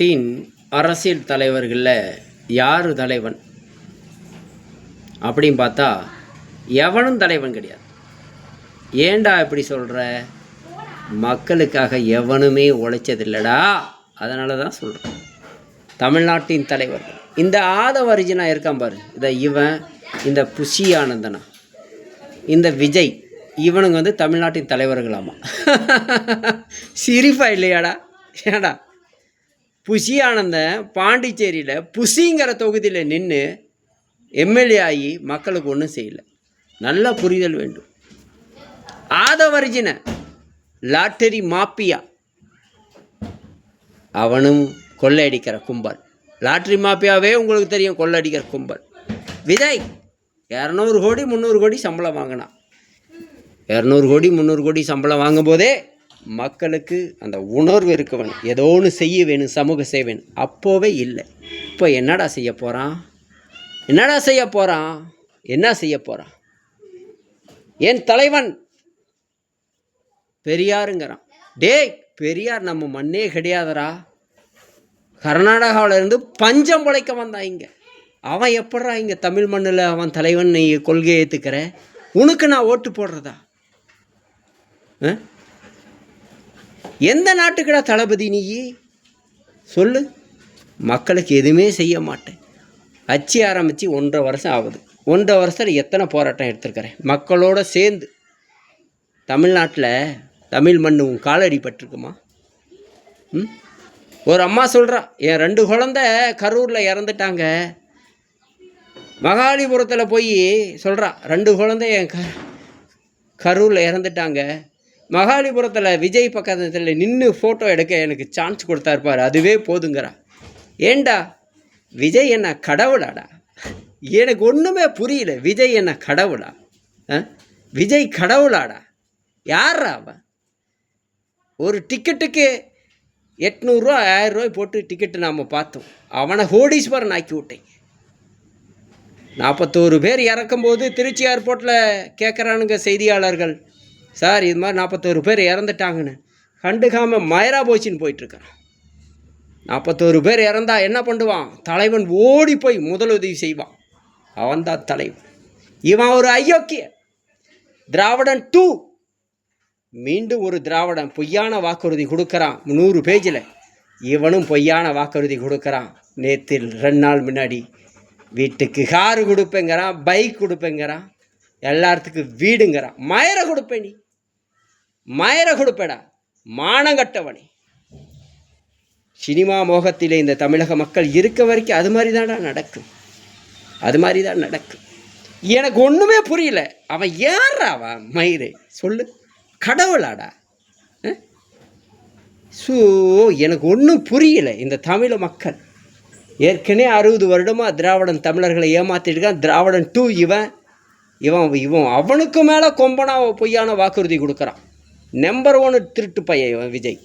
நாட்டின் அரசியல் தலைவர்களில் யார் தலைவன்? அப்படின்னு பார்த்தா எவனும் தலைவன் கிடையாது. ஏன்டா இப்படி சொல்கிற மக்களுக்காக எவனுமே உழைச்சதில்லடா. அதனால தான் சொல்கிறேன் தமிழ்நாட்டின் தலைவர்கள் இந்த ஆதவரிஜனா இருக்கான் பாரு. இதை இவன் இந்த புஷி ஆனந்தனா இந்த விஜய் இவனுங்க வந்து தமிழ்நாட்டின் தலைவர்களாமா? சிரிப்பா இல்லையாடா? ஏடா புஷி ஆனந்தன் பாண்டிச்சேரியில் புஷிங்கிற தொகுதியில் நின்று எம்எல்ஏ ஆகி மக்களுக்கு ஒன்றும் செய்யலை. நல்லா புரிதல் வேண்டும். ஆதவர்ஜின லாட்டரி மாப்பியா அவனும் கொள்ளையடிக்கிற கும்பல். லாட்ரி மாப்பியாவே உங்களுக்கு தெரியும் கொள்ளையடிக்கிற கும்பல். விஜய் இரநூறு கோடி முந்நூறு கோடி சம்பளம் வாங்கினான். இரநூறு கோடி முந்நூறு கோடி சம்பளம் வாங்கும்போதே மக்களுக்கு அந்த உணர்வு இருக்க வேணும் ஏதோ ஒன்று செய்ய வேணும் சமூக சேவன் அப்போவே இல்லை. இப்போ என்னடா செய்ய போகிறான் என்னடா செய்ய போகிறான் என்ன செய்ய போகிறான் என் தலைவன்? பெரியாருங்கிறான். டேய் பெரியார் நம்ம மண்ணே கிடையாதுடா. கர்நாடகாவிலேருந்து பஞ்சம் உழைக்க வந்தான் இங்கே. அவன் எப்படா இங்கே தமிழ் மண்ணில் அவன் தலைவன் நீ கொள்கையை ஏற்றுக்கிற உனக்கு நான் ஓட்டு போடுறதா? ஆ? எந்த நாட்டுக்கடா தளபதி நீயே சொல்லு. மக்களுக்கு எதுவுமே செய்ய மாட்டேன். அச்சு ஆரம்பித்து ஒன்றரை வருஷம் ஆகுது. ஒன்றரை வருஷத்தில் எத்தனை போராட்டம் எடுத்திருக்கிறேன்? மக்களோட சேர்ந்து. தமிழ்நாட்டில் தமிழ் மண் உன் காலடி பட்டிருக்குமா ம்? ஒரு அம்மா சொல்கிறா என் ரெண்டு குழந்த கரூரில் இறந்துட்டாங்க. மகாலிபுரத்தில் போய் சொல்கிறா ரெண்டு குழந்தை என் க கரூரில் இறந்துட்டாங்க. மகாலிபுரத்தில் விஜய் பக்கத்தில் நின்று ஃபோட்டோ எடுக்க எனக்கு சான்ஸ் கொடுத்தாருப்பார் அதுவே போதுங்கிறா. ஏண்டா? விஜய் என்ன கடவுளாடா? எனக்கு ஒன்றுமே புரியல விஜய் என்ன கடவுளா? ஆ? விஜய் கடவுளாடா? யாரா அவன்? ஒரு டிக்கெட்டுக்கு எட்நூறுரூவா ஆயிரரூவாய் போட்டு டிக்கெட்டு நாம் பார்த்தோம். அவனை ஹோடீஸ்வரன் ஆக்கி விட்டேன். நாற்பத்தோரு பேர் இறக்கும்போது திருச்சி ஏர்போர்ட்டில் கேட்குறானுங்க செய்தியாளர்கள். சார் இது மாதிரி நாற்பத்தோரு பேர் இறந்துட்டாங்கன்னு. கண்டுக்காமல் மயரா போச்சின்னு போயிட்டுருக்கான். நாற்பத்தோரு பேர் இறந்தா என்ன பண்ணுவான்? தலைவன் ஓடி போய் முதலுதவி செய்வான். அவன்தான் தலைவன். இவன் ஒரு ஐயோக்கிய திராவிடன் டூ. மீண்டும் ஒரு திராவிடன் பொய்யான வாக்குறுதி கொடுக்குறான். நூறு பேஜில். இவனும் பொய்யான வாக்குறுதி கொடுக்குறான். நேற்று ரெண்டு நாள் முன்னாடி வீட்டுக்கு காரு கொடுப்பேங்கிறான் பைக் கொடுப்பேங்கிறான் எல்லாத்துக்கும் வீடுங்கிறான். மயரை கொடுப்பேன் நீ. மயரை கொடுப்பேடா. மானங்கட்டவனே. சினிமா மோகத்திலே இந்த தமிழக மக்கள் இருக்க வரைக்கும் அது மாதிரி தான்டா நடக்கும். அது மாதிரி தான் நடக்கும். எனக்கு ஒன்றுமே புரியல. அவன் யாரா அவன்? மயிறு. சொல்லு. கடவுளாடா. ஸோ எனக்கு ஒன்றும் புரியல இந்த தமிழ் மக்கள். ஏற்கனவே அறுபது வருடமாக திராவிடன் தமிழர்களை ஏமாத்திட்டுருக்கான் திராவிடன் டூ இவன். இவன் இவன் அவனுக்கு மேலே கொம்பனா பொய்யான வாக்குறுதி கொடுக்குறான். நம்பர் ஒன் திருட்டு பையன் விஜய்.